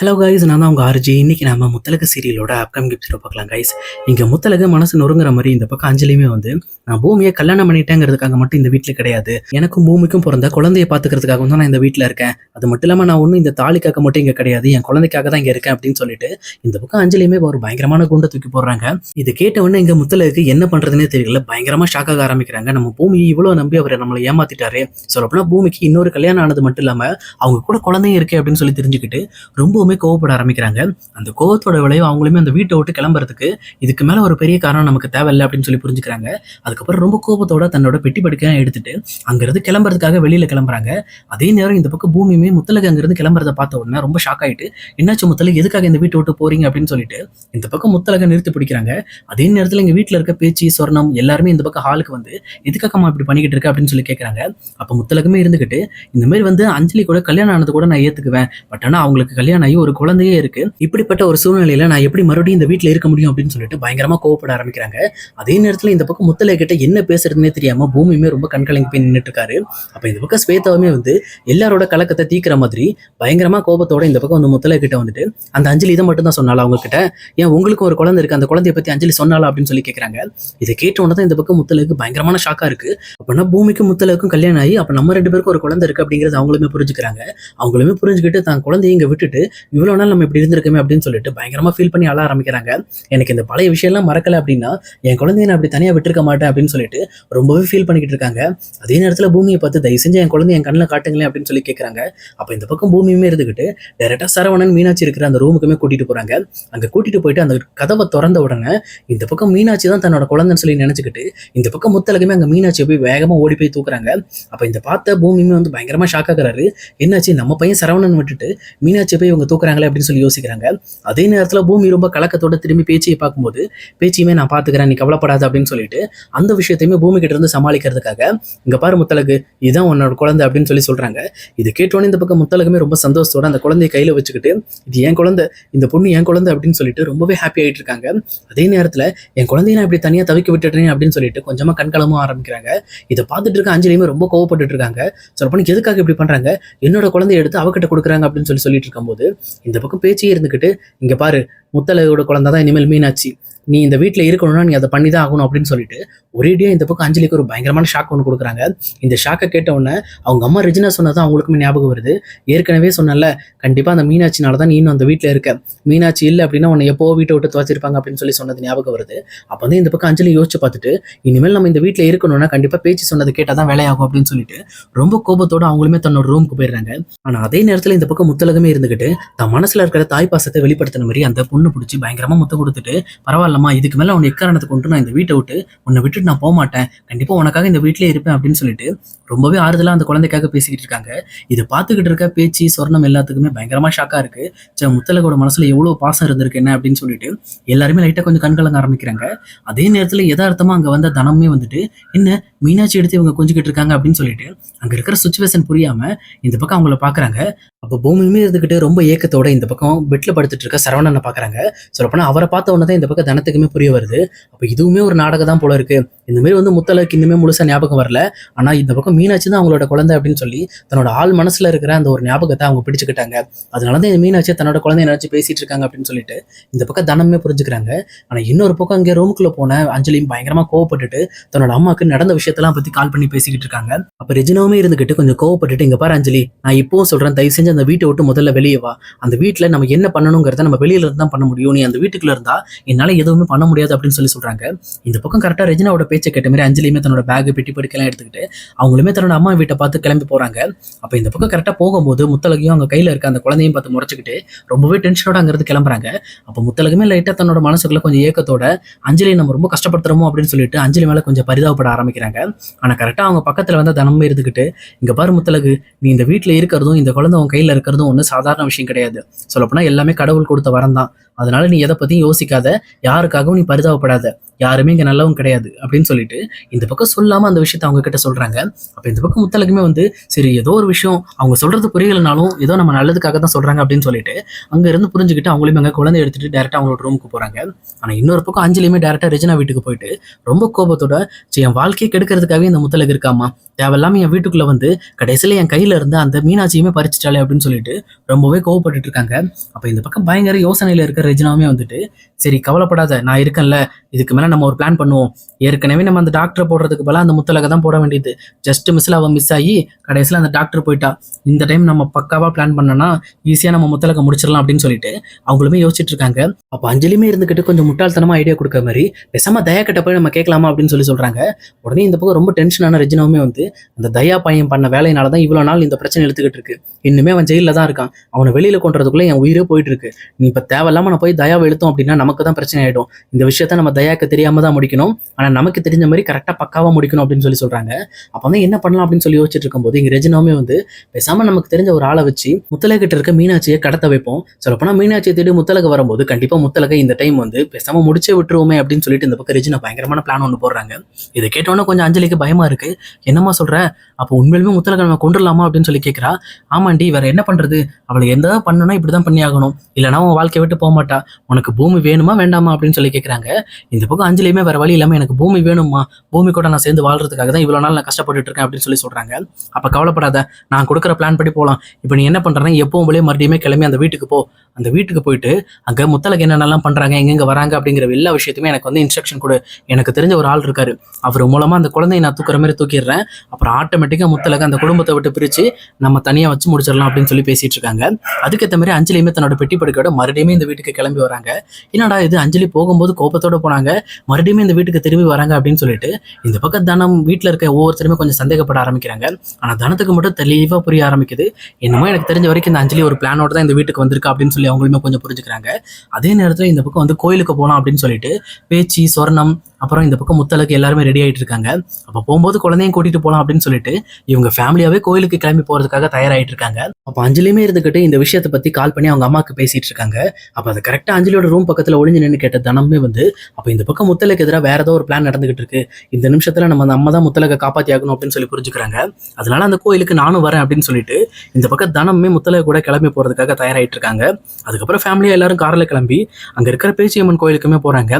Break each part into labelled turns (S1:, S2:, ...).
S1: Hello guys நான் தான் உங்கள் ஆர்ஜி இன்னைக்கு நம்ம முத்தலக சீரியலோட அப்கமிங் எபிசோட பார்க்கலாம் கைஸ் இங்கே முத்தலகு மனசு நொறுங்குற மாதிரி இந்த பக்கம் அஞ்சலியுமே வந்து நான் பூமியை கல்யாணம் பண்ணிட்டேங்கிறதுக்காக மட்டும் இந்த வீட்டில் கிடையாது. எனக்கும் பூமிக்கும் பிறந்த குழந்தைய பார்த்துக்கிறதுக்காக தான் நான் இந்த வீட்டில் இருக்கேன். அது மட்டும் இல்லாமல் நான் ஒன்றும் இந்த தாலிக்காக மட்டும் இங்கே கிடையாது. என் குழந்தைக்காக தான் இங்கே இருக்கேன் அப்படின்னு சொல்லிட்டு இந்த பக்கம் அஞ்சலியுமே ஒரு பயங்கரமான குண்டை தூக்கி போடுறாங்க. இது கேட்ட உடனே இங்கே முத்தலகுக்கு என்ன பண்ணுறதுனே தெரியல. பயங்கரமாக ஷாக் ஆக ஆரம்பிக்கிறாங்க. நம்ம பூமியை இவ்வளோ நம்பி அவர் நம்மளை ஏமாத்திட்டாரு. சொல்லப்போனால் பூமிக்கு இன்னொரு கல்யாணம் ஆனது மட்டும் இல்லாமல் அவங்க கூட குழந்தையும் இருக்கே அப்படின்னு சொல்லி தெரிஞ்சுக்கிட்டு ரொம்பவுமே கோவப்பட ஆரம்பிக்கிறாங்க. அந்த கோவத்தோட விளைவு அவங்களுமே அந்த வீட்டை விட்டு கிளம்புறதுக்கு இதுக்கு மேல ஒரு பெரிய காரணம் நமக்கு தேவையில்லை அப்படின்னு சொல்லி புரிஞ்சுக்கிறாங்க. அதுக்கப்புறம் ரொம்ப கோபத்தோட தன்னோட பெட்டி படுக்கையாக எடுத்துட்டு அங்கிருந்து கிளம்புறதுக்காக வெளியில கிளம்புறாங்க. அதே நேரம் இந்த பக்கம் பூமியுமே முத்தலகு அங்கேருந்து கிளம்புறத பார்த்த உடனே ரொம்ப ஷாக் ஆயிட்டு என்னாச்சு முத்தலகு? எதுக்காக இந்த வீட்டை விட்டு போறீங்க? அப்படின்னு சொல்லிட்டு இந்த பக்கம் முத்தலகை நிறுத்தி பிடிக்கிறாங்க. அதே நேரத்தில் எங்கள் வீட்டில் இருக்க பேச்சு சொர்ணம் எல்லாருமே இந்த பக்கம் ஹாலுக்கு வந்து எதுக்காகம்மா இப்படி பண்ணிக்கிட்டு இருக்க? அப்படின்னு சொல்லி கேட்குறாங்க அப்போ முத்தலகமே இருந்துகிட்டு இந்த மாதிரி வந்து அஞ்சலி கூட கல்யாணம் ஆனது கூட நான் ஏற்றுக்குவேன் பட் ஆனால் அவங்களுக்கு கல்யாணம் ஆகி ஒரு குழந்தையே இருக்கு. இப்படிப்பட்ட ஒரு சூழ்நிலையில நான் எப்படி மறுபடியும் இந்த வீட்டில் இருக்க முடியும் அப்படின்னு சொல்லிட்டு பயங்கரமா கோவப்பட ஆரம்பிக்கிறாங்க. அதே நேரத்தில் இந்த பக்கம் முத்தலை கிட்ட என்ன பேசுறதுன்னே தெரியாம பூமியுமே ரொம்ப கண்கலங்கி போய் நின்றுட்டு இருக்காரு அப்ப இந்த பக்கம் ஸ்வேதாவுமே வந்து எல்லாரோட கலக்கத்தை தீக்கிற மாதிரி பயங்கரமா கோபத்தோட இந்த பக்கம் வந்து முத்தலை கிட்ட வந்துட்டு அந்த அஞ்சலி இதை மட்டும் தான் சொன்னாலும் அவங்க கிட்ட ஏன் உங்களுக்கும் ஒரு குழந்தை இருக்கு அந்த குழந்தைய பத்தி அஞ்சலி சொன்னாலா அப்படின்னு சொல்லி கேட்கறாங்க இதை கேட்ட உடனே தான் இந்த பக்கம் முத்தலுக்கு பயங்கரமான ஷாக்கா இருக்கு. அப்படின்னா பூமிக்கும் முத்தலுக்கும் கல்யாணம் ஆகி அப்ப நம்ம ரெண்டு பேருக்கும் ஒரு குழந்தை இருக்கு அப்படிங்கிறது அவங்களுமே புரிஞ்சுக்கிறாங்க. அவங்களுமே புரிஞ்சுக்கிட்டு தான் குழந்தைய இங்க விட்டுட்டு இவ்வளோ நாள் நம்ம இப்படி இருந்திருக்கோமே அப்படின்னு சொல்லிட்டு பயங்கரமா ஃபீல் பண்ணி அழ ஆரம்பிக்கிறாங்க. எனக்கு இந்த பழைய விஷயம்லாம் மறக்கல அப்படின்னா என் குழந்தைய நான் அப்படி தனியா விட்டுருக்க மாட்டேன் அப்படின்னு சொல்லிட்டு ரொம்பவே ஃபீல் பண்ணிக்கிட்டு இருக்காங்க. அதே நேரத்துல பூமியை பார்த்து தயவு செஞ்சு என் குழந்தை என் கண்ணில் காட்டுங்களேன் அப்படின்னு சொல்லி கேட்குறாங்க அப்ப இந்த பக்கம் பூமியுமே இருந்துக்கிட்டு டேரக்டா சரவணன் மீனாட்சி இருக்கிற அந்த ரூமுக்குமே கூட்டிட்டு போறாங்க. அங்க கூட்டிட்டு போயிட்டு அந்த கதவை திறந்த உடனே இந்த பக்கம் மீனாட்சி தான் தன்னோட குழந்தைன்னு சொல்லி நினச்சிக்கிட்டு இந்த பக்கம் முத்தலகுமே அங்க மீனாட்சியை போய் வேகமா ஓடி போய் தூக்குறாங்க. அப்ப இந்த பார்த்த பூமியுமே வந்து பயங்கரமா ஷாக் ஆகுறாரு. என்னாச்சு? நம்ம பையன் சரவணன் விட்டுட்டு மீனாட்சியை போய் இவங்க தூக்குறாங்களே அப்படின்னு சொல்லி யோசிக்கிறாங்க. அதே நேரத்தில் பூமி ரொம்ப கலக்கத்தோட திரும்பி பேச்சியை பார்க்கும்போது பேச்சியுமே நான் பார்த்துக்கிறேன் நீ கவலைப்படாத அப்படின்னு சொல்லிட்டு அந்த விஷயத்தையுமே பூமி கிட்ட இருந்து சமாளிக்கிறதுக்காக இங்க பாரு முத்தலகு இதுதான் உன்னோட குழந்தை அப்படின்னு சொல்லி சொல்றாங்க. இது கேட்டோன்னே இந்த பக்கம் முத்தலகுமே ரொம்ப சந்தோஷத்தோட அந்த குழந்தைய கையில வச்சுக்கிட்டு இது என் குழந்தை இந்த பொண்ணு என் குழந்தை அப்படின்னு சொல்லிட்டு ரொம்பவே ஹாப்பி ஆகிட்டு இருக்காங்க. அதே நேரத்தில் என் குழந்தைய நான் இப்படி தனியாக தவிக்க விட்டுட்டேன் அப்படின்னு சொல்லிட்டு கொஞ்சமாக கண்கலமும் ஆரம்பிக்கிறாங்க. இதை பார்த்துட்டு இருக்க அஞ்சலியுமே ரொம்ப கோவப்பட்டு இருக்காங்க. சொல்லப்போனா எதுக்காக இப்படி பண்ணுறாங்க என்னோட குழந்தைய எடுத்து அவகிட்ட கொடுக்குறாங்க அப்படின்னு சொல்லி சொல்லிட்டு இருக்கும்போது இந்த பக்கம் பேச்சே இருந்துக்கிட்டு இங்க பாரு முத்தலையோட குழந்தை தான் இனிமேல் மீனாட்சி. நீ இந்த வீட்டில் இருக்கணும்னா நீ அதை பண்ணி தான் ஆகணும் அப்படின்னு சொல்லிட்டு ஒரேடியாக இந்த பக்கம் அஞ்சலிக்கு ஒரு பயங்கரமான ஷாக் ஒன்று கொடுக்குறாங்க. இந்த ஷாக்கை கேட்ட உடனே அவங்க அம்மா ரிஜினா சொன்னதான் அவங்களுக்குமே ஞாபகம் வருது. ஏற்கனவே சொன்னல கண்டிப்பாக அந்த மீனாட்சினால தான் நீ இன்னும் அந்த வீட்டில் இருக்க. மீனாட்சி இல்லை அப்படின்னா உன்னை எப்போ வீட்டை விட்டு துவச்சிருப்பாங்க அப்படின்னு சொல்லி சொன்னது ஞாபகம் வருது. அப்போ வந்து இந்த பக்கம் அஞ்சலி யோசிச்சு பார்த்துட்டு இனிமேல் நம்ம இந்த வீட்டில் இருக்கணும்னா கண்டிப்பாக பேச்சு சொன்னது கேட்டால் தான் வேலையாகும் அப்படின்னு சொல்லிட்டு ரொம்ப கோபத்தோட அவங்களுமே தன்னோட ரூமுக்கு போயிடுறாங்க. ஆனால் அதே நேரத்தில் இந்த பக்கம் முத்தலகமே இருந்துக்கிட்டு தன் மனசில் இருக்கிற தாய் பாசத்தை வெளிப்படுத்தின மாதிரி அந்த பொண்ணு பிடிச்சி பயங்கரமாக முத்தம் கொடுத்துட்டு பரவாயில்ல அம்மா இதுக்கு மேலே அவனை எக்காரணத்தை கொண்டு நான் இந்த வீட்டை விட்டு உன்னை விட்டுட்டு நான் போக மாட்டேன் கண்டிப்பாக உனக்காக இந்த வீட்டிலே இருப்பேன் அப்படின்னு சொல்லிட்டு ரொம்பவே ஆறுதலாக அந்த குழந்தைக்காக பேசிக்கிட்டு இருக்காங்க. இதை பார்த்துக்கிட்டு இருக்க பேச்சு சொர்ணம் எல்லாத்துக்குமே பயங்கரமாக ஷாக்காக இருக்கு. சே முத்தலகோட மனசில் எவ்வளோ பாசம் இருந்திருக்கு என்ன அப்படின்னு சொல்லிட்டு எல்லாருமே லைட்டாக கொஞ்சம் கண்கலங்க ஆரம்பிக்கிறாங்க. அதே நேரத்தில் எதார்த்தமாக அங்கே வந்த தனமே வந்துட்டு என்ன மீனாட்சி எடுத்து இவங்க கொஞ்சிக்கிட்டு இருக்காங்க அப்படின்னு சொல்லிட்டு அங்கே இருக்கிற சுச்சுவேஷன் புரியாமல் இந்த பக்கம் அவங்கள பார்க்குறாங்க அப்போ பூமியுமே இருந்துக்கிட்டு ரொம்ப ஏக்கத்தோட இந்த பக்கம் பெட்டில் படுத்துட்டு இருக்க சரவணனை பார்க்குறாங்க சொல்லப்போனால் அவரை பார்த்த உடனே தான் இந்த பக்கம் தனத்துக்குமே புரிய வருது. அப்போ இதுவுமே ஒரு நாடகம் தான் போல இருக்கு. இந்த மாதிரி வந்து முத்தலக்கு இன்னுமே முழுசா ஞாபகம் வரல. ஆனால் இந்த பக்கம் மீனாட்சி தான் அவங்களோட குழந்தை அப்படின்னு சொல்லி தன்னோட ஆள் மனசில் இருக்கிற அந்த ஒரு ஞாபகத்தை அவங்க பிடிச்சுக்கிட்டாங்க. அதனால தான் இந்த மீனாட்சி தன்னோட குழந்தை நினச்சி பேசிட்டு இருக்காங்க அப்படின்னு சொல்லிட்டு இந்த பக்கம் தனமே புரிஞ்சுக்கிறாங்க. ஆனால் இன்னொரு பக்கம் அங்கே ரூமுக்குள்ளே போன அஞ்சலியும் பயங்கரமாக கோவப்பட்டுட்டு தன்னோட அம்மாவுக்கு நடந்த விஷயத்தெல்லாம் பற்றி கால் பண்ணி பேசிக்கிட்டு இருக்காங்க. அப்போ ரெஜினாவுமே இருந்துகிட்டு கொஞ்சம் கோவப்பட்டுட்டு இங்க பாரு அஞ்சலி நான் இப்போவும் சொல்றேன் தயவு செஞ்சு அந்த வீட்டை விட்டு முதல்ல வெளியே வா. அந்த வீட்டில் நம்ம என்ன பண்ணணுங்கிறத நம்ம வெளியில இருந்து தான் பண்ண முடியும். நீ அந்த வீட்டுக்குள்ள இருந்தா என்னால எதுவுமே பண்ண முடியாது அப்படின்னு சொல்லி சொல்றாங்க. இந்த பக்கம் கரெக்டாக ரெஜினாவோட பேச்சை கேட்ட மாதிரி அஞ்சலியுமே தன்னோட பேக் பெட்டி படுக்கலாம் எடுத்துக்கிட்டு அவங்களுமே தன்னோட அம்மா வீட்டை பார்த்து கிளம்பி போறாங்க. அப்போ இந்த பக்கம் கரெக்டா போகும்போது முத்தலகையும் அவங்க கையில் இருக்க அந்த குழந்தையும் பார்த்து முறைச்சிக்கிட்டு ரொம்பவே டென்ஷனோட அங்கிருந்து கிளம்புறாங்க. அப்போ முத்தலகமே லைட்டாக தன்னோட மனசுக்குள்ள கொஞ்சம் ஏக்கத்தோட அஞ்சலி நம்ம ரொம்ப கஷ்டப்படுத்துறோமோ அப்படின்னு சொல்லிட்டு அஞ்சலி மேலே கொஞ்சம் பரிதாபப்பட ஆரம்பிக்கிறாங்க. ஆனா கரெக்டா அவங்க பக்கத்துல வந்து தனமே இருந்துக்கிட்டு இங்க பாரு முத்தலகு நீ இந்த வீட்டில் இருக்கிறதும் இந்த குழந்தை உன் கையில இருக்கிறதும் ஒன்றும் சாதாரண விஷயம் கிடையாது. சொல்லப்போனா எல்லாமே கடவுள் கொடுத்த வரம் தான். அதனால நீ எதை பற்றியும் யோசிக்காத. யாருக்காகவும் நீ பரிதாபப்படாத. யாருமே இங்கே நல்லவும் கிடையாது அப்படின்னு சொல்லிட்டு இந்த பக்கம் சொல்லாமல் அந்த விஷயத்த அவங்க கிட்ட சொல்கிறாங்க அப்போ இந்த பக்கம் முத்தலகுமே வந்து சரி ஏதோ ஒரு விஷயம் அவங்க சொல்கிறது புரியலனாலும் ஏதோ நம்ம நல்லதுக்காக தான் சொல்கிறாங்க அப்படின்னு சொல்லிட்டு அங்கே இருந்து புரிஞ்சுக்கிட்டு அவங்களையும் அங்கே குழந்தை எடுத்துகிட்டு டேரெக்டாக அவங்களோட ரூமுக்கு போகிறாங்க ஆனால் இன்னொரு பக்கம் அஞ்சலியுமே டேரெக்டாக ரெஜினா வீட்டுக்கு போயிட்டு ரொம்ப கோபத்தோட சரி என் வாழ்க்கையை கெடுக்கிறதுக்காகவே இந்த முத்தலகு இருக்காமா தேவையில்லாம என் வீட்டுக்குள்ளே வந்து கடைசியில் என் கையில் இருந்து அந்த மீனாட்சியுமே பறிச்சிட்டாலே அப்படின்னு சொல்லிட்டு ரொம்பவே கோவப்பட்டுட்டு இருக்காங்க. அப்போ இந்த பக்கம் பயங்கர யோசனையில் இருக்கிற ரெஜினாவுமே வந்துட்டு சரி கவலைப்படாத நான் இருக்கேன்ல இதுக்கு மேலே நம்ம ஒரு பிளான் பண்ணுவோம். ஏற்கனவே நம்ம அந்த டாக்டரை போடுறதுக்கு பதிலாக அந்த முத்தலகை தான் போட வேண்டியது. ஜஸ்ட் மிஸ்ஸில் அவள் மிஸ் ஆகி கடைசியில் அந்த டாக்டர் போயிட்டா. இந்த டைம் நம்ம பக்காவாக பிளான் பண்ணனா ஈஸியாக நம்ம முத்தலகை முடிச்சிடலாம் அப்படின்னு சொல்லிட்டு அவங்களுமே யோசிச்சுட்டு இருக்காங்க. அப்போ அஞ்சலியுமே இருந்துக்கிட்டு கொஞ்சம் முட்டாள்தனமாக ஐடியா கொடுக்க மாதிரி பேசாம தயா கிட்ட போய் நம்ம கேட்கலாமா அப்படின்னு சொல்லி சொல்கிறாங்க உடனே இந்த பக்கம் ரொம்ப டென்ஷனான ரெஜினாவுமே வந்து அந்த தயா பையன் பண்ண வேலையினால தான் இவ்வளோ நாள் இந்த பிரச்சனை எடுத்துக்கிட்டு இருக்கு. இன்னுமே அவன் ஜெயிலில் தான் இருக்கான். அவனை வெளியில் கொண்டுறதுக்குள்ள என் உயிரே போயிட்டு இருக்கு. நீ இப்போ தேவையில்லாம நான் போய் தயாவை எழுத்தோம் அப்படின்னா நமக்கு தான் பிரச்சனை ஆகிடும் இந்த விஷயத்த நம்ம தயாக்கு தெரியாம தெரியாமல் தான் முடிக்கணும். ஆனால் நமக்கு தெரிஞ்ச மாதிரி கரெக்டாக பக்காவாக முடிக்கணும் அப்படின்னு சொல்லி சொல்கிறாங்க அப்போ வந்து என்ன பண்ணலாம் அப்படின்னு சொல்லி யோசிச்சுட்டு இருக்கும்போது இங்கே ரெஜினாமே வந்து பேசாமல் நமக்கு தெரிஞ்ச ஒரு ஆளை வச்சு முத்தலகிட்ட இருக்க மீனாட்சியை கடத்த வைப்போம். சொல்லப்போனால் மீனாட்சியை தேடி முத்தலக வரும்போது கண்டிப்பாக முத்தலக இந்த டைம் வந்து பேசாமல் முடிச்சே விட்டுருவோமே அப்படின்னு சொல்லிட்டு இந்த பக்கம் ரெஜினா பயங்கரமான பிளான் ஒன்று போடுறாங்க. இதை கேட்டோன்னே கொஞ்சம் அஞ்சலிக்கு பயமாக இருக்குது என்னம்மா சொல்ற? அப்போ உண்மையிலுமே முத்தலக நம்ம கொண்டுடலாமா அப்படின்னு சொல்லி கேட்குறா ஆமாண்டி வேற என்ன பண்ணுறது அவளை எந்த பண்ணணும் இப்படிதான் பண்ணி ஆகணும் இல்லைனா உன் வாழ்க்கையை விட்டு போக மாட்டா. உனக்கு பூமி வேணுமா வேண்டாமா அப்படின்னு சொல்லி கேட்குறாங்க இந்த பக்கம் அஞ்சலியுமே வேறு வழி இல்லாமல் எனக்கு பூமி வேணுமா பூமி கூட நான் சேர்ந்து வாழ்றதுக்காக தான் இவ்வளோ நாள் நான் கஷ்டப்பட்டுட்டு இருக்கேன் அப்படின்னு சொல்லி சொல்கிறாங்க அப்போ கவலைப்படாத நான் கொடுக்குற பிளான் படி போகலாம் இப்போ நீ என்ன பண்ணுறேன்னா எப்பவும் போலே மறுபடியுமே கிளம்பி அந்த வீட்டுக்கு போ. அந்த வீட்டுக்கு போயிட்டு அங்கே முத்தலக்கு என்னென்னலாம் பண்ணுறாங்க எங்கெங்க வராங்க அப்படிங்கிற எல்லா விஷயத்தையுமே எனக்கு வந்து இன்ஸ்ட்ரக்ஷன் கொடு. எனக்கு தெரிஞ்ச ஒரு ஆள் இருக்காரு. அவர் மூலமாக அந்த குழந்தையை நான் தூக்குற மாதிரி தூக்கிடுறேன். அப்புறம் ஆட்டோமேட்டிக்காக முத்தலக்கு அந்த குடும்பத்தை விட்டு பிரித்து நம்ம தனியாக வச்சு முடிச்சிடலாம் அப்படின்னு சொல்லி பேசிட்டு இருக்காங்க. அதுக்கேற்ற மாதிரி அஞ்சலியுமே தன்னோட பெட்டி படுக்கையோட மறுபடியும் இந்த வீட்டுக்கு கிளம்பி வராங்க. என்னடா இது அஞ்சலி போகும்போது கோபத்தோட போனாங்க. மறுபடியும் இந்த வீட்டுக்கு திரும்பி வராங்க அப்படின்னு சொல்லிட்டு இந்த பக்கம் தனம் வீட்டில் இருக்க ஒவ்வொருத்தருமே கொஞ்சம் சந்தேகப்பட ஆரம்பிக்கிறாங்க. ஆனால் தனத்துக்கு மட்டும் தெளிவாக புரிய ஆரம்பிக்குது. என்னமோ எனக்கு தெரிஞ்ச வரைக்கும் இந்த அஞ்சலி ஒரு பிளானோட தான் இந்த வீட்டுக்கு வந்திருக்கா அப்படின்னு சொல்லி அவங்களுமே கொஞ்சம் புரிஞ்சுக்கிறாங்க. அதே நேரத்தில் இந்த பக்கம் வந்து கோயிலுக்கு போகலாம் அப்படின்னு சொல்லிட்டு பேச்சு சொர்ணம் அப்புறம் இந்த பக்கம் முத்தலுக்கு எல்லாருமே ரெடி ஆகிட்டு இருக்காங்க. அப்போ போகும்போது குழந்தையும் கூட்டிட்டு போகலாம் அப்படின்னு சொல்லிட்டு இவங்க ஃபேமிலியாவே கோயிலுக்கு கிளம்பி போறதுக்காக தயாராயிட்டு இருக்காங்க. அப்போ அஞ்சலியுமே இருந்துகிட்டு இந்த விஷயத்தை பத்தி கால் பண்ணி அவங்க அம்மாவுக்கு பேசிட்டு இருக்காங்க. அப்போ அது கரெக்டா அஞ்சலியோட ரூம் பக்கத்துல ஒளிஞ்சு நின்று கேட்ட தனமே வந்து அப்போ இந்த பக்கம் முத்தலுக்கு எதிராக வேற ஏதோ ஒரு பிளான் நடந்துகிட்டு இருக்கு. இந்த நிமிஷத்துல நம்ம அந்த அம்மா தான் முத்தலகை காப்பாத்தி ஆகணும் அப்படின்னு சொல்லி புரிஞ்சுக்கிறாங்க. அதனால அந்த கோயிலுக்கு நானும் வரேன் அப்படின்னு சொல்லிட்டு இந்த பக்கம் தனமே முத்தலகை கூட கிளம்பி போறதுக்காக தயாராகிட்டு இருக்காங்க. அதுக்கப்புறம் ஃபேமிலியா எல்லாரும் காரில் கிளம்பி அங்க இருக்கிற பேச்சியம்மன் கோயிலுக்குமே போறாங்க.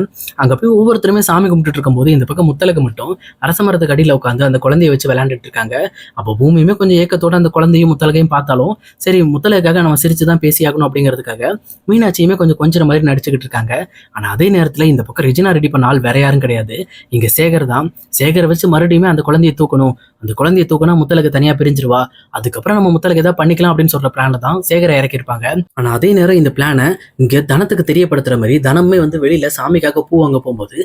S1: அங்க போய் ஒவ்வொருத்தருமே சாமி கும்பிட்டுட்டு இருக்கும்போது இந்த பக்கம் முத்தலகு மட்டும் அரச மரத்துக்கு அடியில் உட்காந்து அந்த குழந்தைய வச்சு விளையாண்டுட்டு இருக்காங்க அப்போ பூமியுமே கொஞ்சம் ஏக்கத்தோட அந்த குழந்தையும் முத்தலகையும் பார்த்தாலும் சரி முத்தலகுக்காக நம்ம சிரிச்சு தான் பேசி ஆகணும் அப்படிங்கிறதுக்காக மீனாட்சியுமே கொஞ்சம் கொஞ்சம் மாதிரி நடிச்சுக்கிட்டு இருக்காங்க ஆனால் அதே நேரத்தில் இந்த பக்கம் ரிஜினா ரெடி பண்ண ஆள் வேற யாரும் கிடையாது. இங்க சேகர் தான். சேகரை வச்சு மறுபடியுமே அந்த குழந்தையை தூக்கணும். அந்த குழந்தையை தூக்கினா முத்தலகு தனியா பிரிஞ்சிருவா. அதுக்கப்புறம் நம்ம முத்தலகு ஏதாவது பண்ணிக்கலாம் அப்படின்னு சொல்ற பிளான தான் சேகரை இறக்கியிருப்பாங்க. ஆனா அதே நேரம் இந்த பிளானை இங்க தனத்துக்கு தெரியப்படுத்துற மாதிரி தனமே வந்து வெளியில சாமிக்காக பூ வாங்க போகும்போது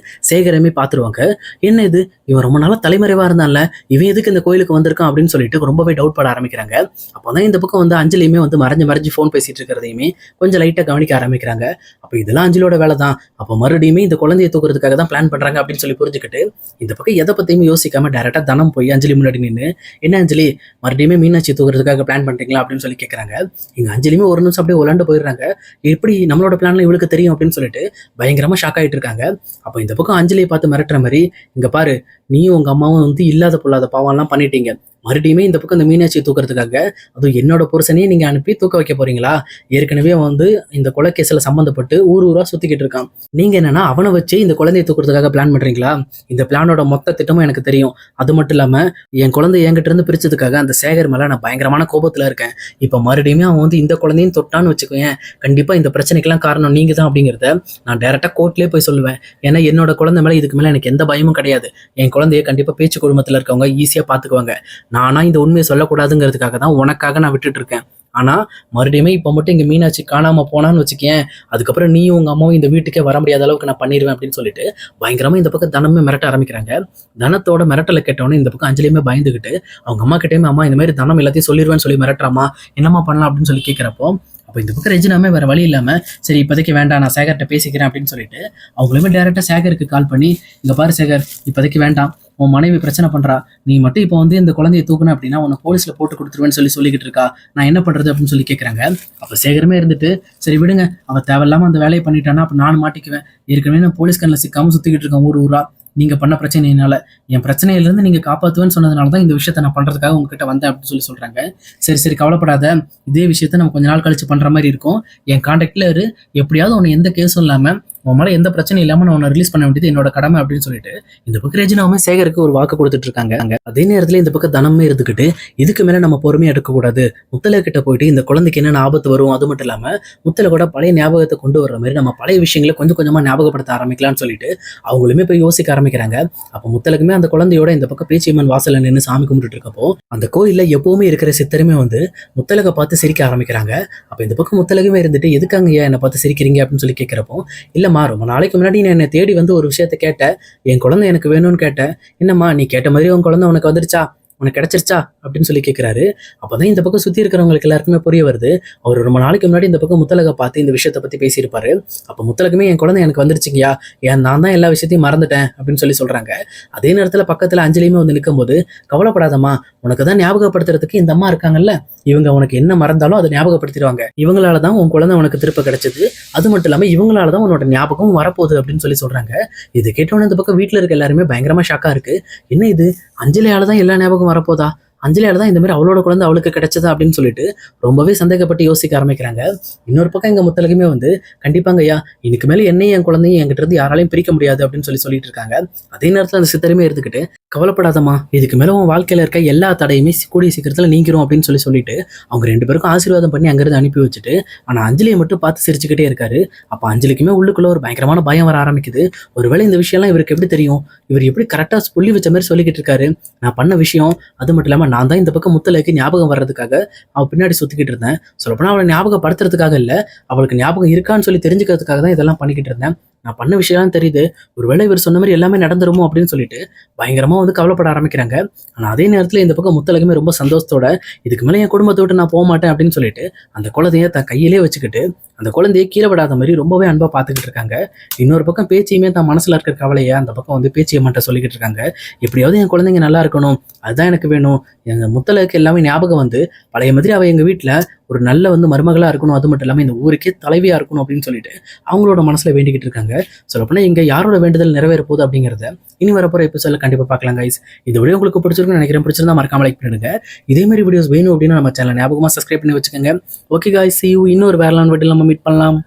S1: எல்லாருமே பார்த்துருவாங்க என்ன இது? இவன் ரொம்ப நாளாக தலைமறைவாக இருந்தான்ல? இவன் எதுக்கு இந்த கோயிலுக்கு வந்திருக்கான் அப்படின்னு சொல்லிட்டு ரொம்பவே டவுட் பட ஆரம்பிக்கிறாங்க. அப்போ தான் இந்த பக்கம் வந்து அஞ்சலியுமே வந்து மறைஞ்சு மறைஞ்சு ஃபோன் பேசிட்டு இருக்கிறதையுமே கொஞ்சம் லைட்டாக கவனிக்க ஆரம்பிக்கிறாங்க. அப்போ இதெல்லாம் அஞ்சலியோட வேலை தான் அப்போ மறுபடியுமே இந்த குழந்தையை தூக்குறதுக்காக தான் பிளான் பண்ணுறாங்க அப்படின்னு சொல்லி புரிஞ்சுக்கிட்டு இந்த பக்கம் எதை பற்றியுமே யோசிக்காமல் டேரெக்டாக தனம் போய் அஞ்சலி முன்னாடி நின்று என்ன அஞ்சலி? மறுபடியுமே மீனாட்சி தூக்குறதுக்காக பிளான் பண்ணுறீங்களா அப்படின்னு சொல்லி கேட்குறாங்க இங்கே அஞ்சலியுமே ஒரு நிமிஷம் அப்படியே உலாண்டு போயிடுறாங்க. எப்படி நம்மளோட பிளான்லாம் இவளுக்கு தெரியும் அப்படின்னு சொல்லிட்டு பயங்கரமாக ஷாக் ஆகிட்டு இருக்காங்க. அப்போ இந்த பக்கம் அஞ்சலி பார்த்து மிரட்டுற மாதிரி இங்க பாரு நீயும் உங்க அம்மாவும் வந்து இல்லாத பொல்லாத பாவம்லாம் பண்ணிட்டீங்க. மறுபடியுமே இந்த பக்கம் இந்த மீனாட்சியை தூக்கிறதுக்காக அதுவும் என்னோட புருஷனையும் நீங்க அனுப்பி தூக்க வைக்க போறீங்களா? ஏற்கனவே அவன் வந்து இந்த கொலை சம்மந்தப்பட்டு ஊர் ஊராக சுத்திக்கிட்டு இருக்கான். நீங்க என்னன்னா அவனை வச்சு இந்த குழந்தையை தூக்குறதுக்காக பிளான் பண்றீங்களா? இந்த பிளானோட மொத்த திட்டமும் எனக்கு தெரியும். அது மட்டும் இல்லாமல் என் குழந்தை என்கிட்ட இருந்து பிரிச்சதுக்காக அந்த சேகர் மேலே நான் பயங்கரமான கோபத்துல இருக்கேன். இப்போ மறுபடியுமே அவன் வந்து இந்த குழந்தையும் தொட்டான்னு வச்சுக்கோங்க கண்டிப்பாக இந்த பிரச்சனைக்கெல்லாம் காரணம் நீங்க தான் அப்படிங்கிறத நான் டேரெக்டாக கோர்ட்லயே போய் சொல்லுவேன். ஏன்னா என்னோட குழந்தை மேலே இதுக்கு மேலே எனக்கு எந்த பயமும் கிடையாது. என் குழந்தைய கண்டிப்பாக பேச்சு குடும்பத்துல இருக்கவங்க ஈஸியாக பார்த்துக்குவாங்க நானா இந்த உண்மையை சொல்லக்கூடாதுங்கிறதுக்காக தான் உனக்காக நான் விட்டுட்டு இருக்கேன். ஆனால் மறுபடியுமே இப்போ மட்டும் இங்கே மீனாட்சி காணாமல் போனான்னு வச்சுக்கேன் அதுக்கப்புறம் நீயும் உங்கள் அம்மாவும் இந்த வீட்டுக்கே வர முடியாத அளவுக்கு நான் பண்ணிடுவேன் அப்படின்னு சொல்லிட்டு பயங்கரமாக இந்த பக்கம் தனமே மிரட்ட ஆரம்பிக்கிறாங்க. தனத்தோட மிரட்டலை கேட்டவொடனே இந்த பக்கம் அஞ்சலியுமே பயந்துக்கிட்டு அவங்க அம்மா கிட்டேயுமே அம்மா இந்த மாதிரி தனம் எல்லாத்தையும் சொல்லிடுவேன்னு சொல்லி மிரட்டுறாமா என்னம்மா பண்ணலாம்? அப்படின்னு சொல்லி கேட்குறப்போ அப்போ இந்த பக்கம் ரெஜினாமே வேறு வழி இல்லாமல் சரி இப்போதைக்கு வேண்டாம் நான் சேகர்கிட்ட பேசிக்கிறேன் அப்படின்னு சொல்லிட்டு அவங்களுமே டேரெக்டாக சேகருக்கு கால் பண்ணி இங்கே பாரு சேகர் இப்போதைக்கு வேண்டாம் உன் மனைவி பிரச்சனை பண்ணுறா நீ மட்டும் இப்போ வந்து இந்த குழந்தைய தூக்கணும் அப்படின்னா உன்னை போலீஸில் போட்டு கொடுத்துருவேன்னு சொல்லி சொல்லிக்கிட்டு இருக்கா நான் என்ன பண்ணுறது அப்படின்னு சொல்லி கேட்குறாங்க அப்போ சேகரமே இருந்துட்டு சரி விடுங்க அவள் தேவையில்லாமல் அந்த வேலையை பண்ணிட்டானா அப்போ நான் மாட்டிக்குவேன். ஏற்கனவே நான் போலீஸ் கண்ணில் சிக்காமல் சுற்றிக்கிட்டு இருக்கேன் ஊர் ஊராக நீங்கள் பண்ண பிரச்சனையினால என் பிரச்சனையிலேருந்து நீங்கள் காப்பாற்றுவேன்னு சொன்னதுனால தான் இந்த விஷயத்த நான் பண்ணுறதுக்காக உங்ககிட்ட வந்தேன் அப்படின்னு சொல்லி சொல்கிறாங்க சரி சரி கவலைப்படாத. இதே விஷயத்த நம்ம கொஞ்ச நாள் கழிச்சு பண்ணுற மாதிரி இருக்கும். என் கான்டாக்ட்ல இரு. எப்படியாவது உன்னை எந்த கேஸும் இல்லாமல் உன் மேலே எந்த பிரச்சனையும் இல்லாமல் நான் உன்னை ரிலீஸ் பண்ண வேண்டியது என்னோட கடமை அப்படின்னு சொல்லிட்டு இந்த பக்கம் ரெஜினாவுமே சேகருக்கு ஒரு வாக்கு கொடுத்துட்டு இருக்காங்க. அங்கே அதே நேரத்தில் இந்த பக்கம் தனமே இருந்துக்கிட்டு இதுக்கு மேலே நம்ம பொறுமையாக எடுக்கக்கூடாது. முத்தலை கிட்ட போயிட்டு இந்த குழந்தைக்கு என்னென்ன ஆபத்து வரும் அது மட்டும் இல்லாமல் முத்தலை கூட பழைய ஞாபகத்தை கொண்டு வர்ற மாதிரி நம்ம பழைய விஷயங்களை கொஞ்சம் கொஞ்சமாக ஞாபகப்படுத்த ஆரம்பிக்கலாம்னு சொல்லிட்டு அவங்களுமே போய் யோசிக்க ஆரம்பிக்கிறாங்க. அப்போ முத்தலுக்குமே அந்த குழந்தையோட இந்த பக்கம் பேச்சியம்மன் வாசல்ல நின்று சாமி கும்பிட்டுட்டு இருக்கப்போ அந்த கோயில்ல எப்பவுமே இருக்கிற சித்தருமே வந்து முத்தலகை பார்த்து சிரிக்க ஆரம்பிக்கிறாங்க. அப்போ இந்த பக்கம் முத்தலகமே இருந்துட்டு எதுக்காங்க ஐயா என்னை பார்த்து சிரிக்கிறீங்க? அப்படின்னு சொல்லி கேட்குறப்போ என்னம்மா ரொம்ப நாளைக்கு முன்னாடி நான் என்னை தேடி வந்து ஒரு விஷயத்த கேட்டேன் என் குழந்தை எனக்கு வேணும்னு கேட்டேன் என்னம்மா நீ கேட்ட மாதிரி உன் குழந்தை உனக்கு வந்துருச்சா? உனக்கு கிடைச்சிருச்சா? அப்படின்னு சொல்லி கேட்குறாரு அப்போதான் இந்த பக்கம் சுற்றி இருக்கிறவங்களுக்கு எல்லாருக்குமே புரிய வருது. அவர் ரொம்ப நாளைக்கு முன்னாடி இந்த பக்கம் முத்தலகை பார்த்து இந்த விஷயத்தை பற்றி பேசியிருப்பாரு. அப்போ முத்தலகமே என் குழந்தை எனக்கு வந்துருச்சுங்கயா ஏன் நான் தான் எல்லா விஷயத்தையும் மறந்துட்டேன். அப்படின்னு சொல்லி சொல்கிறாங்க அதே நேரத்தில் பக்கத்தில் அஞ்சலியுமே வந்து நிற்கும்போது கவலைப்படாதம்மா. உனக்கு தான் ஞாபகப்படுத்துறதுக்கு இந்த அம்மா இருக்காங்கல்ல. இவங்க உனக்கு என்ன மறந்தாலும் அதை ஞாபகப்படுத்திடுவாங்க. இவங்களால தான் உன் குழந்தை உனக்கு திருப்ப கிடைச்சது. அது மட்டும் இல்லாமல் இவங்களால தான் உன்னோட ஞாபகம் வரப்போகுது. அப்படின்னு சொல்லி சொல்றாங்க. இது கேட்டோன்னே இந்த பக்கம் வீட்டில் இருக்க எல்லாருமே பயங்கரமா ஷாக்கா இருக்கு. என்ன இது? அஞ்சலியால தான் எல்லா ஞாபகம் வரப்போதா? அஞ்சலியால தான் இந்த மாதிரி அவளோட குழந்தை அவளுக்கு கிடைச்சதா அப்படின்னு சொல்லிட்டு ரொம்பவே சந்தேகப்பட்டு யோசிக்க ஆரம்பிக்கிறாங்க. இன்னொரு பக்கம் எங்கள் முத்தலகுமே வந்து கண்டிப்பாங்க ஐயா இதுக்கு மேலே என்னையும் என் குழந்தையும் என்கிட்ட இருந்து யாராலையும் பிரிக்க முடியாது அப்படின்னு சொல்லி சொல்லிட்டு இருக்காங்க. அதே நேரத்தில் அந்த சித்தருமே இருந்துக்கிட்டு கவலைப்படாதம்மா இதுக்கு மேல உன் வாழ்க்கையில் இருக்க எல்லா தடையுமே கூடிய சீக்கிரத்தில் நீங்கிரும் அப்படின்னு சொல்லி சொல்லிட்டு அவங்க ரெண்டு பேருக்கும் ஆசீர்வாதம் பண்ணி அங்கேருந்து அனுப்பி வச்சுட்டு ஆனால் அஞ்சலியை மட்டும் பார்த்து சிரிச்சுக்கிட்டே இருக்காரு. அப்போ அஞ்சலிக்குமே உள்ளுக்குள்ள ஒரு பயங்கரமான பயம் வர ஆரம்பிக்குது. ஒருவேளை இந்த விஷயம்லாம் இவருக்கு எப்படி தெரியும்? இவர் எப்படி கரெக்டாக சொல்லி வச்ச மாதிரி சொல்லிக்கிட்டு இருக்காரு? நான் பண்ண விஷயம் அது மட்டும் இல்லாமல் இல்லாம நான் தான் இந்த பக்கம் முத்தலைக்கு ஞாபகம் வர்றதுக்காக அவன் பின்னாடி சுற்றிக்கிட்டு இருந்தேன். சொல்லப்போனால் அவளை ஞாபகப்படுத்துறதுக்காக இல்ல அவளுக்கு ஞாபகம் இருக்கான்னு சொல்லி தெரிஞ்சுக்கிறதுக்காக தான் இதெல்லாம் பண்ணிக்கிட்டு இருந்தேன். நான் பண்ண விஷயம்லாம் தெரியுது. ஒருவேளை இவர் சொன்ன மாதிரி எல்லாமே நடந்துருமோ அப்படின்னு சொல்லிட்டு பயங்கரமாக வந்து கவலைப்பட ஆரம்பிக்கிறாங்க. ஆனால் அதே நேரத்தில் இந்த பக்கம் முத்தலகமே ரொம்ப சந்தோஷத்தோட இதுக்கு மேலே என் குடும்பத்தை விட்டு நான் போக மாட்டேன் அப்படின்னு சொல்லிட்டு அந்த குழந்தைய தன் கையிலே வச்சுக்கிட்டு அந்த குழந்தைய கீழே விடாத மாதிரி ரொம்பவே அன்பாக பார்த்துக்கிட்டு இருக்காங்க. இன்னொரு பக்கம் பேச்சையுமே தான் மனசில் இருக்கிற கவலையை அந்த பக்கம் வந்து பேச்சியம்மன்ட்ட சொல்லிக்கிட்டு இருக்காங்க. எப்படியாவது என் குழந்தைங்க நல்லா இருக்கணும். அதுதான் எனக்கு வேணும். எங்கள் முத்தலுக்கு எல்லாமே ஞாபகம் வந்து பழைய மாதிரி அவள் எங்கள் வீட்டில் ஒரு நல்ல வந்து மருமகளா இருக்கணும் அது மட்டும் இல்லாம இந்த ஊருக்கே தலைவியாக இருக்கணும் அப்படின்னு சொல்லிட்டு அவங்களோட மனசுல வேண்டிக்கிட்டு இருக்காங்க. சொல்லப்போனா இங்க யாரோட வேண்டுதல் நிறைவேற போகுது அப்படிங்கிறத இனி வரப்போற எபிசோட்ல கண்டிப்பா பார்க்கலாம் கைஸ் இந்த வீடியோ உங்களுக்கு பிடிச்சிருக்குன்னு நினைக்கிறேன். பிடிச்சிருந்தா மறக்காம லைக் பண்ணிடுங்க. இதே மாதிரி வீடியோஸ் வேணும் அப்படின்னா நம்ம சேனல் ஞாபகமா சப்ஸ்கிரைப் பண்ணி வச்சுக்கோங்க. ஓகே காய்ஸ் யூ இன்னொரு வேறலான் வீட்டில் நம்ம மீட் பண்ணலாம்.